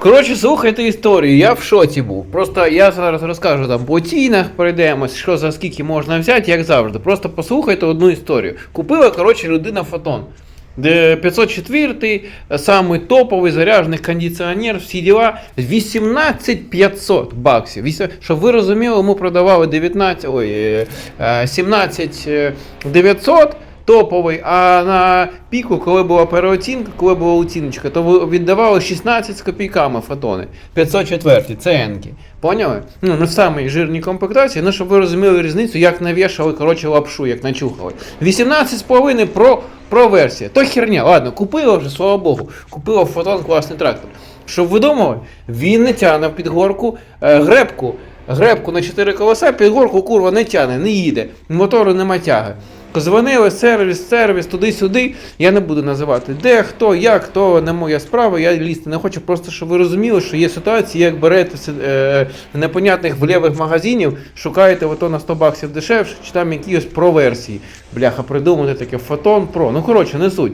Коротше, слухайте історію, я в шоці був. Просто я зараз розкажу там по цінах, перейдемось, що за скільки можна взяти, як завжди. Просто послухайте одну історію. Купила, коротше, людина фотон. 504, самий топовий заряджений кондиціонер, всі діла, 18 500 баксів. Щоб ви розуміли, йому продавали 19, ой, е, е, 17 е, 900 топовий, а на піку, коли була переоцінка, коли була оціночка, то віддавали 16 з копійками фотони. 504, це енки. Поняли? Ну, не в самій жирній комплектації, ну щоб ви розуміли різницю, як навішали, коротше, лапшу, як начухали. 18,5 про, про версія. То херня, ладно, купила вже, слава Богу, купила фотон класний трактор. Щоб ви думали, він не тягне в підгорку е, гребку. Гребку на 4 колеса, підгорку курва не тягне, не їде, мотору нема тяги. Дзвонили, сервіс, сервіс, туди-сюди. Я не буду називати де, хто, як, то не моя справа, я лізти не хочу. Просто щоб ви розуміли, що є ситуації, як берете е, непонятних влівих магазинів, шукаєте ото на 100 баксів дешевше, чи там якісь про-версії. Бляха, придумати таке фотон про. Ну коротше, не суть.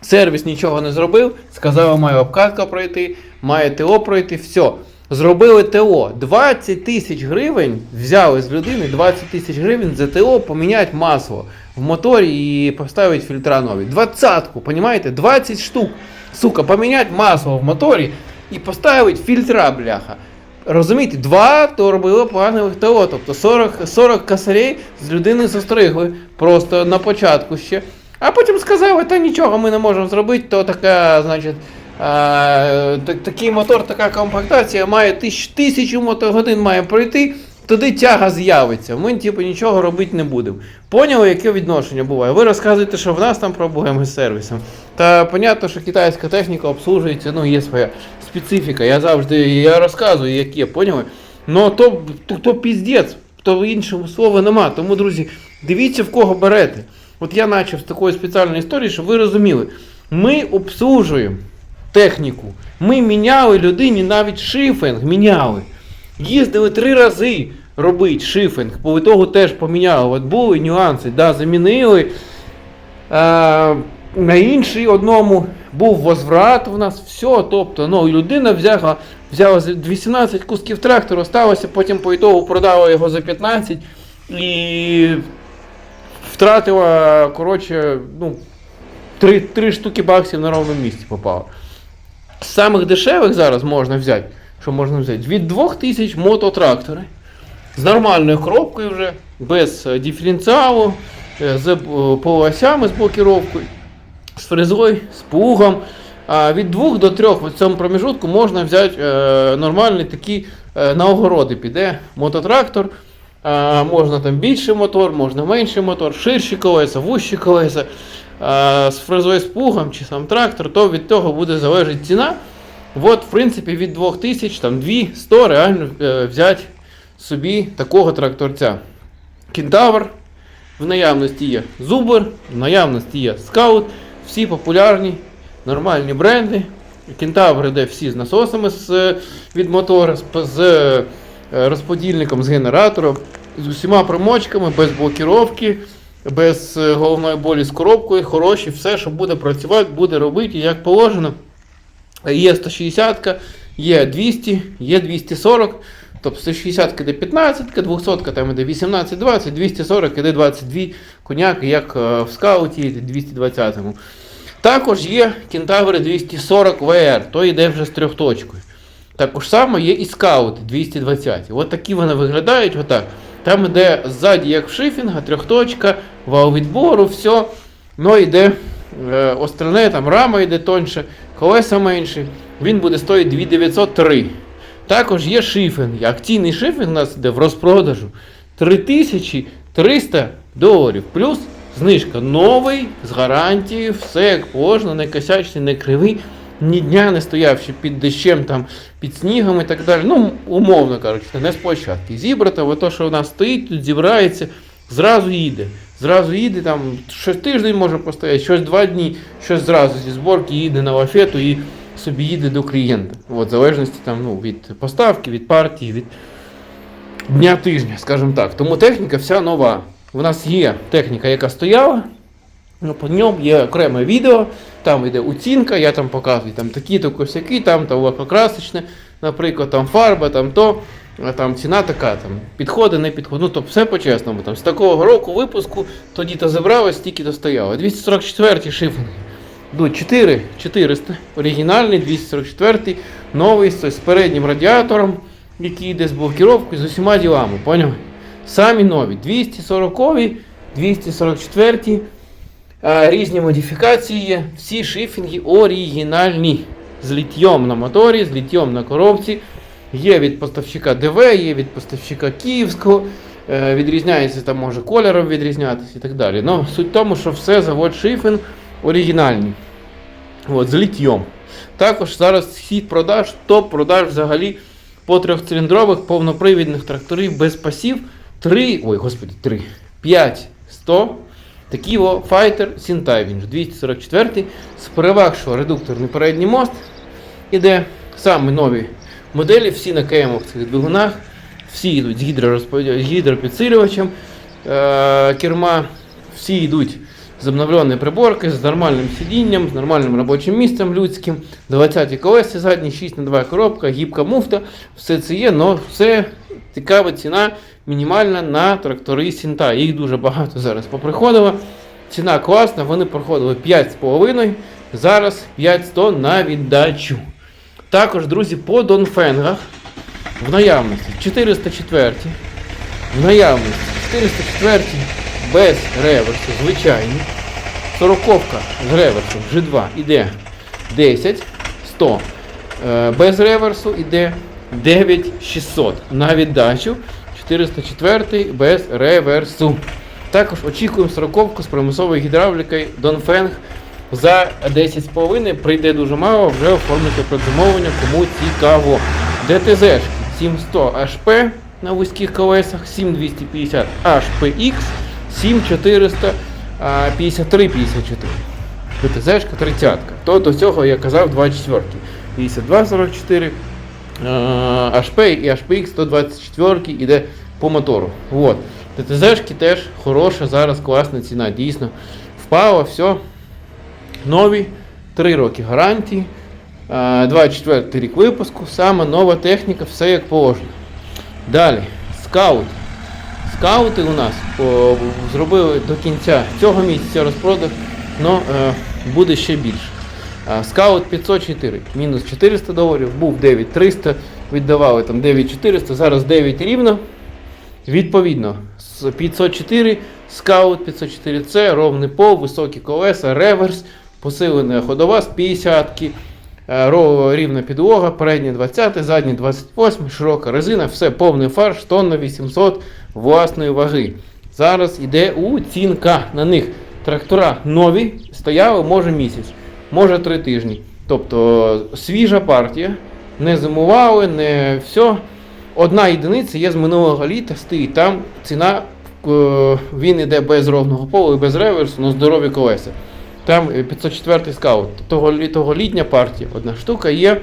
Сервіс нічого не зробив, сказали, має обкатка пройти, має ТО пройти, все. Зробили ТО. 20 тисяч гривень взяли з людини 20 тисяч гривень за ТО поміняти масло в моторі і поставити фільтра нові. Двадцятку, понімаєте? 20 штук. Сука, поміняти масло в моторі і поставити фільтра, бляха. Розумієте, два то робили планових ТО, тобто 40, 40 косарей з людини застригли просто на початку ще. А потім сказали, та нічого ми не можемо зробити, то така, значить, такий мотор, така комплектація має тисяч, тисячу мотогодин має пройти, туди тяга з'явиться. Ми типу нічого робити не будемо. Поняли, яке відношення буває? Ви розказуєте, що в нас там проблеми з сервісом. Та понятно, що китайська техніка обслужується, ну є своя специфіка. Я завжди я розказую, яке, поняли? Ну то, то, то піздець, то іншого слова нема. Тому, друзі, дивіться в кого берете. От я почав з такої спеціальної історії, щоб ви розуміли. Ми обслужуємо техніку. Ми міняли людині навіть шифинг, міняли. Їздили три рази робити шифинг, по ітогу теж поміняли. От були нюанси, да, замінили. А, на інший одному був возврат у нас, все. Тобто, ну, людина взяла, взяла 18 кусків трактору, сталося, потім по ітогу продала його за 15 і втратила, коротше, ну, три, три штуки баксів на ровному місці попало. З самих дешевих зараз можна взяти, що можна взяти, від 2000 мототрактори. З нормальною коробкою вже, без е, диференціалу, е, з е, полуосями з блокіровкою, з фрезою, з плугом. А від 2 до 3 в цьому проміжутку можна взяти нормальний такий на огороди піде мототрактор. Можна там більший мотор, можна менший мотор, ширші колеса, вущі колеса, з з чи сам трактор, то від того буде залежати ціна. От, в принципі, від 2000, там 200 реально е, взяти собі такого тракторця. Кентавр, в наявності є Зубр, в наявності є Скаут, всі популярні, нормальні бренди. Кентавр йде всі з насосами з, е, від мотора, з, з е, розподільником, з генератором, з усіма примочками, без блокіровки, без е, головної болі з коробкою, хороші, все, що буде працювати, буде робити як положено. Є 160, є 200, є 240. Тобто 160 іде 15, 200 там іде 18, 20, 240 іде 22 коняки, як е, в скауті 220. Також є кентаври 240 VR, то йде вже з трьохточкою. Також само є і скаути 220. От такі вони виглядають. Отак. Там йде ззаді, як в шифінга, трьохточка, вал відбору, все. Ну йде е, остальне, там рама йде тоньше, колеса менші. Він буде стоїти 2903. Також є шифінг. Акційний шифінг у нас йде в розпродажу 3300 доларів. Плюс знижка новий, з гарантією, все як положено, не косячний, не кривий. Ні дня не стоявши під дощем, там, під снігом і так далі. Ну, умовно кажучи, не з площадки. Зібрата, ото, що нас стоїть, тут зібрається, зразу їде. Зразу їде, там, щось тиждень може постояти, щось два дні, щось зразу зі зборки їде на лафету і собі їде до клієнта. От, в залежності там, ну, від поставки, від партії, від дня тижня, скажімо так. Тому техніка вся нова. У нас є техніка, яка стояла, Ну, по ньому є окреме відео, там йде оцінка, я там показую там такі-то косяки, там то лакокрасочне, наприклад, там фарба, там то, там ціна така, там підходи, не підходи. Ну, тобто все по-чесному. Там, з такого року випуску тоді то забралось, стільки то стояло. 244 шифри. Йдуть 4 400, оригінальний, 244, новий з переднім радіатором, який йде з блокіровкою, з усіма ділами, поняв? Самі нові, 240, 244, а, різні модифікації всі шифінги оригінальні. З літьйом на моторі, з літьйом на коробці. Є від поставщика ДВ, є від поставщика Київського. Е, відрізняється там може кольором відрізнятися і так далі. Ну, суть в тому, що все завод Шифен оригінальний. От, з літьйом. Також зараз хід продаж, топ продаж взагалі по трьохциліндрових повнопривідних тракторів без пасів. 3, ой, господи, 3, 5, 100. Такий о Fighter Sintai, він ж 244 з переваг, що редукторний передній мост іде. Саме нові моделі, всі на КМ цих двигунах, всі йдуть з гідропідсилювачем е- керма, всі йдуть з обновленою приборкою, з нормальним сидінням, з нормальним робочим місцем людським, 20 колеса задні, 6 на 2 коробка, гібка муфта, все це є, але все цікава ціна мінімальна на трактори Сінта. Їх дуже багато зараз поприходило. Ціна класна, вони проходили 5,5, зараз 500 на віддачу. Також, друзі, по Донфенгах в наявності 404, в наявності 404 без реверсу, звичайні. 40 з реверсом G2 іде 10, 100. Е, Без реверсу іде 9600 на віддачу. 404 без реверсу. Також очікуємо 40 з примусовою гідравлікою Донфенг за 10,5 прийде дуже мало, вже оформити предзамовлення, кому цікаво. ДТЗ 700 HP на вузьких колесах, 7250 HPX, 7400 53 54. ДТЗ 30. То до цього я казав 24. 5244 а, HP і HPX 124 іде по мотору. Вот. ДТЗ теж хороша, зараз класна ціна. Дійсно впало, все. Нові, 3 роки гарантії, 24 рік випуску, саме нова техніка, все як положено. Далі, скаут. Скаути у нас о, зробили до кінця цього місяця розпродаж, але буде ще більше. Скаут 504, мінус 400 доларів, був 9300, віддавали там 9400, зараз 9 рівно. Відповідно, з 504 скаут 504 це ровний пол, високі колеса, реверс, посилена ходова з 50 рівна підлога, передня 20, задня 28, широка резина, все повний фарш, тонна 800 власної ваги. Зараз іде оцінка на них. Трактора нові, стояли може місяць, може три тижні. Тобто свіжа партія, не зимували, не все. Одна єдиниця є з минулого літа, стоїть там ціна, е, він іде без ровного полу і без реверсу, але здорові колеса. Там е, 504 скаут. Того, того літня партія, одна штука є.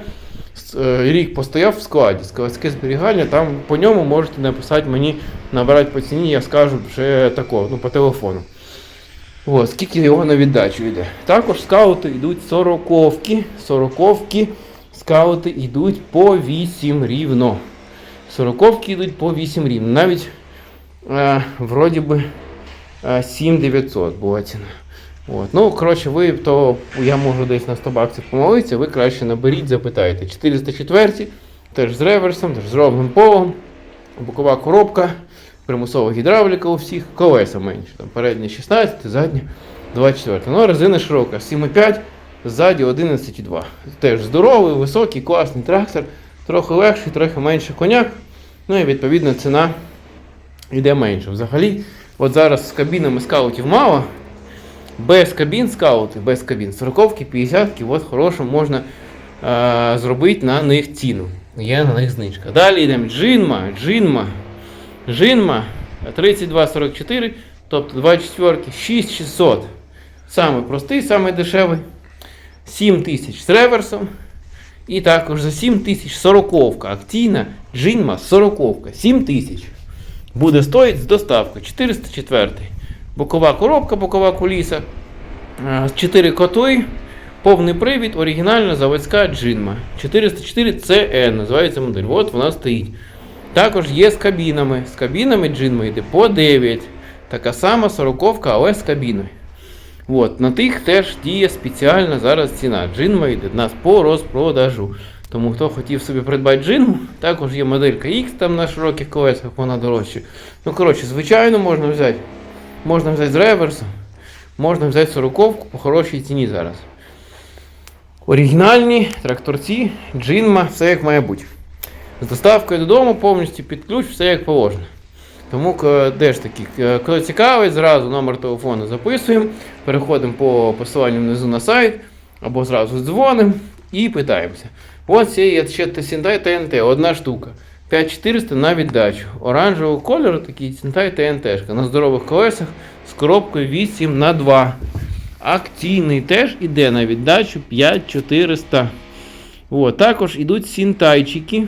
е, Рік постояв в складі, складське зберігання, там по ньому можете написати мені, набирати по ціні, я скажу вже тако, ну по телефону. От, скільки його на віддачу йде. Також скаути йдуть сороковки. Сороковки скаути йдуть по 8 рівно. Сороковки йдуть по 8 рівно. Навіть е, вроді би е, 7900 була ціна. От. Ну, коротше, ви то я можу десь на 100 баксів помолитися, ви краще наберіть, запитайте. 404, теж з реверсом, теж з ровним полом, бокова коробка, примусова гідравліка у всіх, колеса менше. Там передня 16, задня 24. Ну, резина широка, 7,5, ззаді 11,2. Теж здоровий, високий, класний трактор, трохи легший, трохи менше коняк. Ну і відповідно ціна йде менше. Взагалі, от зараз з кабінами скаутів мало. Без кабін скаути, без кабін, 40-ки, 50-ки, от хорошо можна е, зробити на них ціну. Є на них знижка. Далі йдемо джинма, джинма, джинма 32,44, тобто 24, 6600. Саме простий, саме дешевий. 7 тисяч з реверсом. І також за 7 тисяч 40 акційна джинма 40 7 тисяч. Буде стоїть з доставкою 404. Бокова коробка, бокова куліса. Е, Чотири коти, повний привід, оригінальна заводська джинма. 404 CN називається модель. От вона стоїть. Також є з кабінами. З кабінами джинма йде по 9. Така сама сороковка, але з кабіною. От, на тих теж діє спеціальна зараз ціна. Джинма в нас по розпродажу. Тому хто хотів собі придбати джинму, також є моделька X там на широких колесах, вона дорожча. Ну, коротше, звичайно, можна взяти. Можна взяти з реверсом, можна взяти сороковку по хорошій ціні зараз. Оригінальні тракторці, джинма, все як має бути. З доставкою додому повністю під ключ, все як положено. Тому к- де ж таки, коли цікавить, зразу номер телефону записуємо, переходимо по посиланню внизу на сайт, або зразу дзвонимо і питаємося. Ось є ще Сінтай ТНТ, одна штука. 5400 на віддачу. Оранжевого кольору такий Сінтай ТНТ на здорових колесах з коробкою 8 на 2 Акційний теж іде на віддачу 5400. О, також ідуть сінтайчики.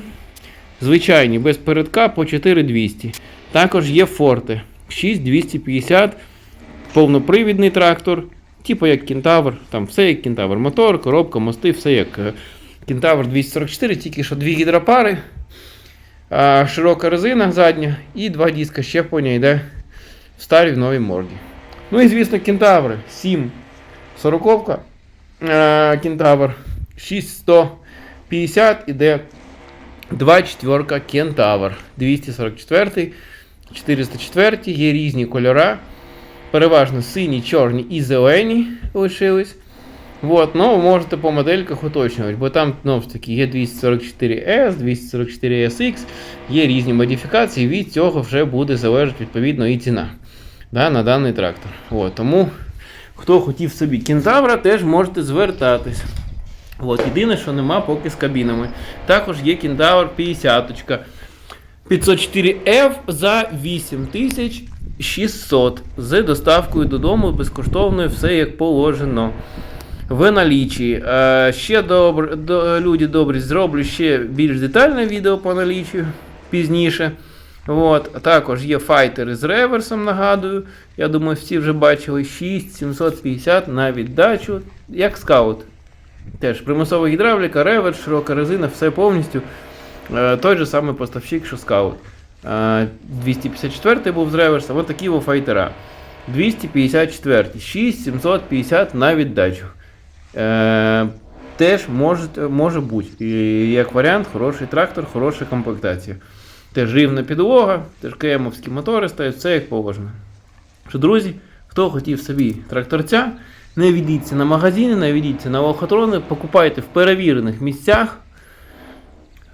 Звичайні, без передка по 4200. Також є форте 6250, повнопривідний трактор, типу як кентавр, там все як кентавр. Мотор, коробка, мости, все як е, кентавр 244, тільки що дві гідропари, широка резина задня і два диска щеплення йде в старій в новій морді. Ну і звісно, кентаври 7 сороковка, а, кентавр 6150 іде 2 четверка Кентавр 244, 404, є різні кольори. Переважно сині, чорні і зелені лишились. Вот, ну, можете по модельках уточнювати, бо там ж таки є 244S, 244SX, є різні модифікації, від цього вже буде залежати відповідно і ціна да, на даний трактор. От, тому хто хотів собі кентавра, теж можете звертатись. От, єдине, що нема поки з кабінами. Також є кентавр 50 504F за 8600 з доставкою додому безкоштовною, все як положено. В налічі. Е, ще добр, до, люди добрі, зроблю ще більш детальне відео по налічі пізніше. От. Також є файтери з реверсом, нагадую. Я думаю, всі вже бачили 6750 на віддачу, як скаут. Теж примусова гідравліка, реверс, широка резина, все повністю. Е, той же самий поставщик, що скаут. Е, 254 був з реверсом, ось такі файтера. 254, 6750 на віддачу. Е, теж може, може бути. І як варіант, хороший трактор, хороша комплектація. Теж рівна підлога, теж КМовські мотори стоять, все як положено. Друзі, хто хотів собі тракторця, не відійдіться на магазини, не відійдіться на лохотрони, покупайте в перевірених місцях.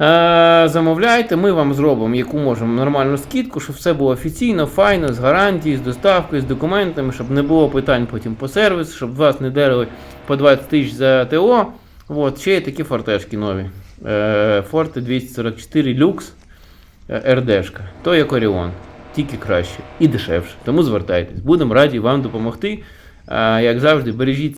Е, замовляйте, ми вам зробимо яку можемо нормальну скидку, щоб все було офіційно, файно, з гарантією, з доставкою, з документами, щоб не було питань потім по сервісу, щоб вас не дерли по 20 тисяч за ТО. От, ще є такі фортешки нові. Е, Forte 244 Lux е, РДшка. То як Оріон. Тільки краще і дешевше. Тому звертайтесь. Будемо раді вам допомогти. Е, Як завжди, бережіть.